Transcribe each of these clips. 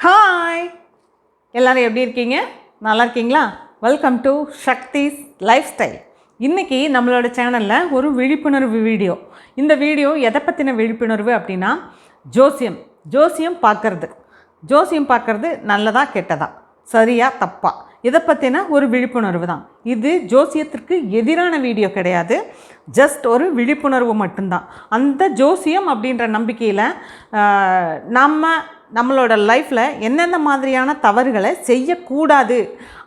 Hi எல்லோரும் எப்படி இருக்கீங்க? நல்லா இருக்கீங்களா? Welcome to Sakthi's lifestyle இன்றைக்கி நம்மளோட சேனலில் ஒரு விழிப்புணர்வு வீடியோ. இந்த வீடியோ எதை பற்றின விழிப்புணர்வு அப்படின்னா ஜோசியம். ஜோசியம் பார்க்குறது. ஜோசியம் பார்க்குறது நல்லதா கெட்டதா? சரியா தப்பா? இதை பற்றின ஒரு விழிப்புணர்வு தான். இது ஜோசியத்திற்கு எதிரான வீடியோ கிடையாது. ஜஸ்ட் ஒரு விழிப்புணர்வு மட்டும்தான். அந்த ஜோசியம் அப்படின்ற நம்பிக்கையில் நம்ம நம்மளோட லைஃப்பில் என்னென்ன மாதிரியான தவறுகளை செய்யக்கூடாது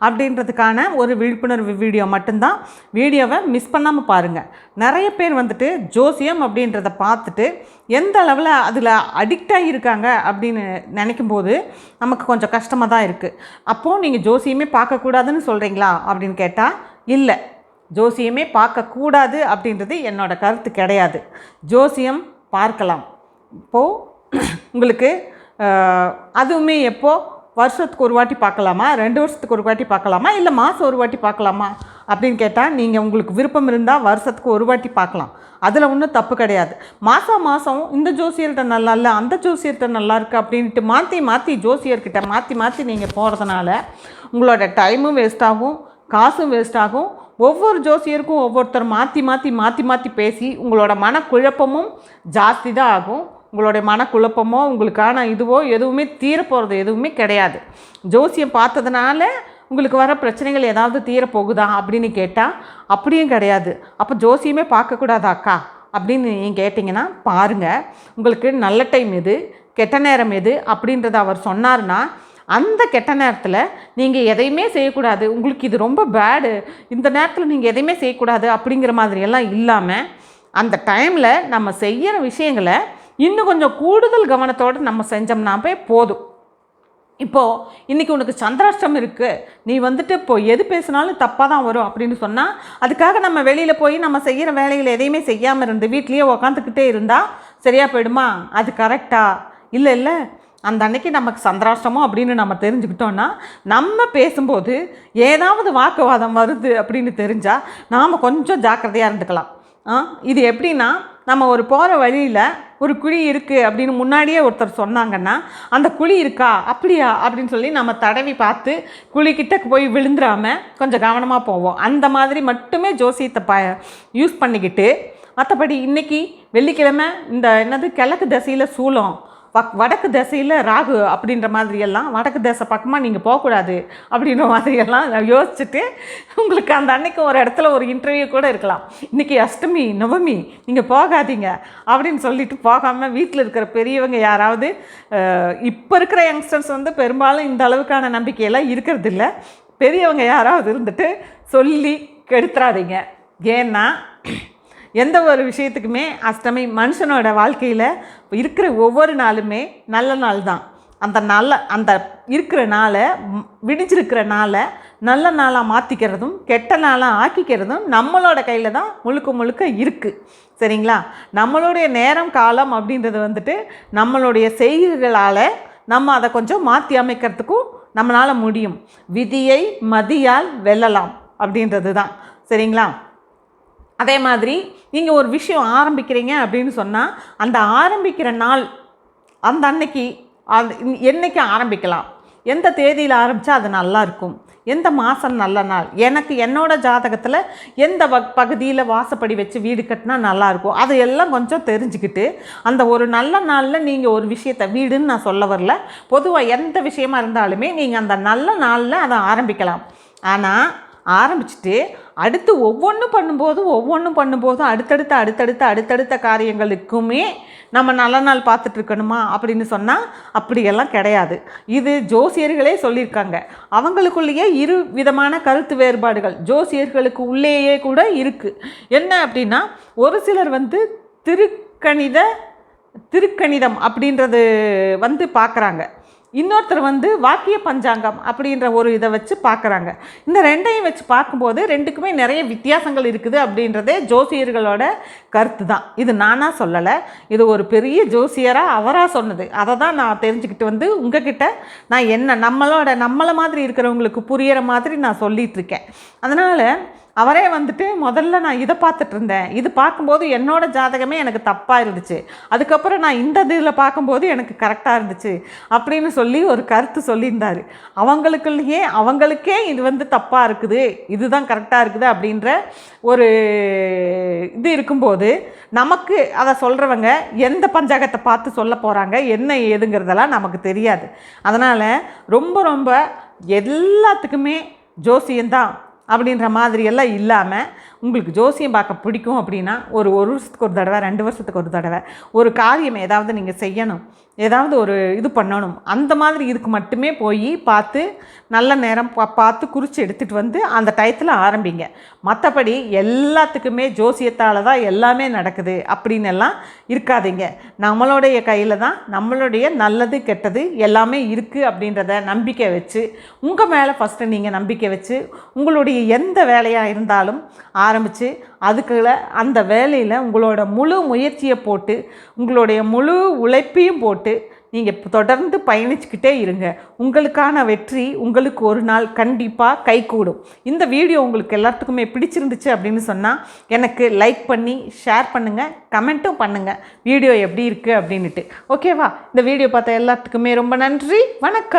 அப்படின்றதுக்கான ஒரு விழிப்புணர்வு வீடியோ மட்டும்தான். வீடியோவை மிஸ் பண்ணாமல் பாருங்கள் நிறைய பேர் வந்துட்டு ஜோசியம் அப்படின்றத பார்த்துட்டு எந்த அளவில் அதில் அடிக்டாக இருக்காங்க அப்படின்னு நினைக்கும் போது நமக்கு கொஞ்சம் கஷ்டமாக தான் இருக்குது அப்போது நீங்கள் ஜோசியமே பார்க்கக்கூடாதுன்னு சொல்கிறீங்களா அப்படின்னு கேட்டால் இல்லை. ஜோசியமே பார்க்கக்கூடாது அப்படின்றது என்னோட கருத்து கிடையாது. ஜோசியம் பார்க்கலாம். இப்போது உங்களுக்கு அதுவுமே எப்போது வருஷத்துக்கு ஒரு வாட்டி பார்க்கலாமா? ரெண்டு வருஷத்துக்கு ஒரு வாட்டி பார்க்கலாமா? இல்லை மாதம் ஒரு வாட்டி பார்க்கலாமா? அப்படின்னு கேட்டால் நீங்கள் உங்களுக்கு விருப்பம் இருந்தால் வருஷத்துக்கு ஒரு வாட்டி பார்க்கலாம். அதில் ஒன்றும் தப்பு கிடையாது. மாதம் மாதம் இந்த ஜோசியர்கிட்ட நல்லா இல்லை அந்த ஜோசியர்கிட்ட நல்லா இருக்குது அப்படின்ட்டு மாற்றி மாற்றி ஜோசியர்கிட்ட மாற்றி மாற்றி நீங்கள் போகிறதுனால உங்களோட டைமும் வேஸ்ட் ஆகும் காசும் வேஸ்ட் ஆகும். ஒவ்வொரு ஜோசியருக்கும் ஒவ்வொருத்தர் மாற்றி மாற்றி மாற்றி மாற்றி பேசி உங்களோட மனக்குழப்பமும் ஜாஸ்தி தான் ஆகும். உங்களுடைய மனக்குழப்பமோ உங்களுக்கான இதுவோ எதுவுமே தீரப்போகிறது எதுவுமே கிடையாது. ஜோசியம் பார்த்ததுனால உங்களுக்கு வர பிரச்சனைகள் ஏதாவது தீரப்போகுதா அப்படின்னு கேட்டால் அப்படியும் கிடையாது. அப்போ ஜோசியமே பார்க்கக்கூடாதா அக்கா? அப்படின்னு நீங்கள் கேட்டிங்கன்னா பாருங்கள் உங்களுக்கு நல்ல டைம் எது கெட்ட நேரம் எது அப்படின்றத அவர் சொன்னார்னா அந்த கெட்ட நேரத்தில் நீங்கள் எதையுமே செய்யக்கூடாது. உங்களுக்கு இது ரொம்ப பேடு இந்த நேரத்தில் நீங்கள் எதையுமே செய்யக்கூடாது அப்படிங்கிற மாதிரியெல்லாம் இல்லாமல் அந்த டைமில் நம்ம செய்கிற விஷயங்களை இன்னும் கொஞ்சம் கூடுதல் கவனத்தோடு நம்ம செஞ்சோம்னாவே போதும். இப்போது இன்றைக்கி உனக்கு சந்திராஷ்டம் இருக்குது நீ வந்துட்டு இப்போ எது பேசினாலும் தப்பாக தான் வரும் அப்படின்னு சொன்னால் அதுக்காக நம்ம வெளியில் போய் நம்ம செய்கிற வேலைகள் எதையுமே செய்யாமல் இருந்து வீட்லேயே உக்காந்துக்கிட்டே இருந்தால் சரியாக போயிடுமா? அது கரெக்டா இல்லை இல்லை. அந்த அன்னைக்கு நமக்கு சந்திராஷ்டமோ அப்படின்னு நம்ம தெரிஞ்சுக்கிட்டோன்னா நம்ம பேசும்போது ஏதாவது வாக்குவாதம் வருது அப்படின்னு தெரிஞ்சால் நாம் கொஞ்சம் ஜாக்கிரதையாக இருந்துக்கலாம். ஆ, இது எப்படின்னா நம்ம ஒரு போகிற வழியில் ஒரு குழி இருக்குது அப்படின்னு முன்னாடியே ஒருத்தர் சொன்னாங்கன்னா அந்த குழி இருக்கா? அப்படியா? அப்படின்னு சொல்லி நம்ம தடவி பார்த்து குழிக்கிட்ட போய் விழுந்துடாமல் கொஞ்சம் கவனமாக போவோம். அந்த மாதிரி மட்டுமே ஜோசியத்தை ப யூஸ் பண்ணிக்கிட்டு மற்றபடி இன்றைக்கி வெள்ளிக்கிழமை இந்த என்னது கிழக்கு திசையில் சூளம். பக் வடக்கு திசையில் ராகு அப்படின்ற மாதிரியெல்லாம் வடக்கு திசை பக்கமாக நீங்கள் போகக்கூடாது அப்படின்ற மாதிரியெல்லாம் யோசிச்சுட்டு உங்களுக்கு அந்த அன்னைக்கு ஒரு இடத்துல ஒரு இன்டர்வியூ கூட இருக்கலாம். இன்றைக்கி அஷ்டமி நவமி நீங்கள் போகாதீங்க அப்படின்னு சொல்லிட்டு போகாமல் வீட்டில் இருக்கிற பெரியவங்க யாராவது இப்போ இருக்கிற யங்ஸ்டர்ஸ் வந்து பெரும்பாலும் இந்த அளவுக்கான நம்பிக்கையெல்லாம் இருக்கிறதில்ல. பெரியவங்க யாராவது இருந்துட்டு சொல்லி கெடுத்துறாதீங்க. ஏன்னா எந்த ஒரு விஷயத்துக்குமே அஷ்டமி மனுஷனோட வாழ்க்கையில் இருக்கிற ஒவ்வொரு நாளுமே நல்ல நாள் தான். அந்த நல்ல அந்த இருக்கிற நாளை விடிஞ்சிருக்கிற நாளை நல்ல நாளாக மாற்றிக்கிறதும் கெட்ட நாளாக ஆக்கிக்கிறதும் நம்மளோட கையில் தான் முழுக்க முழுக்க இருக்குது சரிங்களா? நம்மளுடைய நேரம் காலம் அப்படின்றது வந்துட்டு நம்மளுடைய செய்கைகளால் நம்ம அதை கொஞ்சம் மாற்றி அமைக்கிறதுக்கும் நம்மளால் முடியும். விதியை மதியால் வெல்லலாம் அப்படின்றது தான் சரிங்களா? அதே மாதிரி நீங்கள் ஒரு விஷயம் ஆரம்பிக்கிறீங்க அப்படின்னு சொன்னால் அந்த ஆரம்பிக்கிற நாள் அந்த அன்னைக்கு அது என்றைக்கு ஆரம்பிக்கலாம்? எந்த தேதியில் ஆரம்பித்தா அது நல்லா இருக்கும்? எந்த மாதம் நல்ல நாள்? எனக்கு என்னோடய ஜாதகத்தில் எந்த வ பகுதியில் வாசப்படி வச்சு வீடு கட்டினா நல்லாயிருக்கும் அதையெல்லாம் கொஞ்சம் தெரிஞ்சுக்கிட்டு அந்த ஒரு நல்ல நாளில் நீங்கள் ஒரு விஷயத்தை வீடுன்னு நான் சொல்ல வரல. பொதுவாக எந்த விஷயமா இருந்தாலுமே நீங்கள் அந்த நல்ல நாளில் அதை ஆரம்பிக்கலாம். ஆனால் ஆரம்பிச்சுட்டு அடுத்து ஒவ்வொன்றும் பண்ணும்போதும் ஒவ்வொன்றும் பண்ணும்போதும் அடுத்தடுத்த அடுத்தடுத்த அடுத்தடுத்த காரியங்களுக்குமே நம்ம நல்ல நாள் பார்த்துட்ருக்கணுமா அப்படின்னு சொன்னால் அப்படியெல்லாம் கிடையாது. இது ஜோசியர்களே சொல்லியிருக்காங்க. அவங்களுக்குள்ளேயே இரு விதமான கருத்து வேறுபாடுகள் ஜோசியர்களுக்கு உள்ளேயே கூட இருக்குது என்ன அப்படின்னா ஒரு சிலர் வந்து திருக்கணித திருக்கணிதம் அப்படின்றது வந்து பார்க்குறாங்க. இன்னொருத்தர் வந்து வாக்கிய பஞ்சாங்கம் அப்படின்ற ஒரு இதை வச்சு பார்க்குறாங்க. இந்த ரெண்டையும் வச்சு பார்க்கும்போது ரெண்டுக்குமே நிறைய வித்தியாசங்கள் இருக்குது அப்படின்றதே ஜோசியர்களோட கருத்து தான் இது நானாக சொல்லலை. இது ஒரு பெரிய ஜோசியராக அவராக சொன்னது. அதை தான் நான் தெரிஞ்சுக்கிட்டு வந்து உங்ககிட்ட நான் என்ன நம்மளோட நம்மளை மாதிரி இருக்கிறவங்களுக்கு புரியிற மாதிரி நான் சொல்லிகிட்டு இருக்கேன். அதனால் அவரே வந்துட்டு முதல்ல நான் இதை பார்த்துட்டு இருந்தேன். இது பார்க்கும்போது என்னோட ஜாதகமே எனக்கு தப்பாக இருந்துச்சு. அதுக்கப்புறம் நான் இந்த இதில் பார்க்கும்போது எனக்கு கரெக்டாக இருந்துச்சு அப்படின்னு சொல்லி ஒரு கருத்து சொல்லியிருந்தார். அவங்களுக்குள்ளேயே அவங்களுக்கே இது வந்து தப்பாக இருக்குது. இதுதான் கரெக்டாக இருக்குது அப்படின்ற ஒரு இது இருக்கும்போது நமக்கு அதை சொல்கிறவங்க எந்த பஞ்சாங்கத்தை பார்த்து சொல்ல போகிறாங்க என்ன ஏதுங்கிறதெல்லாம் நமக்கு தெரியாது. அதனால் ரொம்ப ரொம்ப எல்லாத்துக்குமே ஜோசியந்தான் அப்படின்ற மாதிரியெல்லாம் இல்லாமல் உங்களுக்கு ஜோசியம் பார்க்க பிடிக்கும் அப்படின்னா ஒரு ஒரு வருஷத்துக்கு ஒரு தடவை ரெண்டு வருஷத்துக்கு ஒரு தடவை ஒரு காரியம் ஏதாவது நீங்கள் செய்யணும் ஏதாவது ஒரு இது பண்ணணும் அந்த மாதிரி இதுக்கு மட்டுமே போய் பார்த்து நல்ல நேரம் பா பார்த்து குறித்து எடுத்துகிட்டு வந்து அந்த டயத்தில் ஆரம்பிங்க. மற்றபடி எல்லாத்துக்குமே ஜோசியத்தால் தான் எல்லாமே நடக்குது அப்படின்னு எல்லாம் இருக்காதீங்க. நம்மளுடைய கையில் தான் நம்மளுடைய நல்லது கெட்டது எல்லாமே இருக்குது அப்படின்றத நம்பிக்கை வச்சு உங்கள் மேலே ஃபஸ்ட்டு நீங்கள் நம்பிக்கை வச்சு உங்களுடைய எந்த வேலையாக இருந்தாலும் ஆரம்பித்து அதுக்குள்ள அந்த வேலையில் உங்களோட முழு முயற்சியை போட்டு உங்களுடைய முழு உழைப்பையும் போட்டு நீங்கள் தொடர்ந்து பயணிச்சுக்கிட்டே இருங்க. உங்களுக்கான வெற்றி உங்களுக்கு ஒரு நாள் கண்டிப்பாக கைகூடும். இந்த வீடியோ உங்களுக்கு எல்லாத்துக்குமே பிடிச்சிருந்துச்சு அப்படின்னு சொன்னால் எனக்கு லைக் பண்ணி ஷேர் பண்ணுங்கள் கமெண்ட்டும் பண்ணுங்கள் வீடியோ எப்படி இருக்குது அப்படின்ட்டு ஓகேவா இந்த வீடியோ பார்த்த எல்லாத்துக்குமே ரொம்ப நன்றி. வணக்கம்.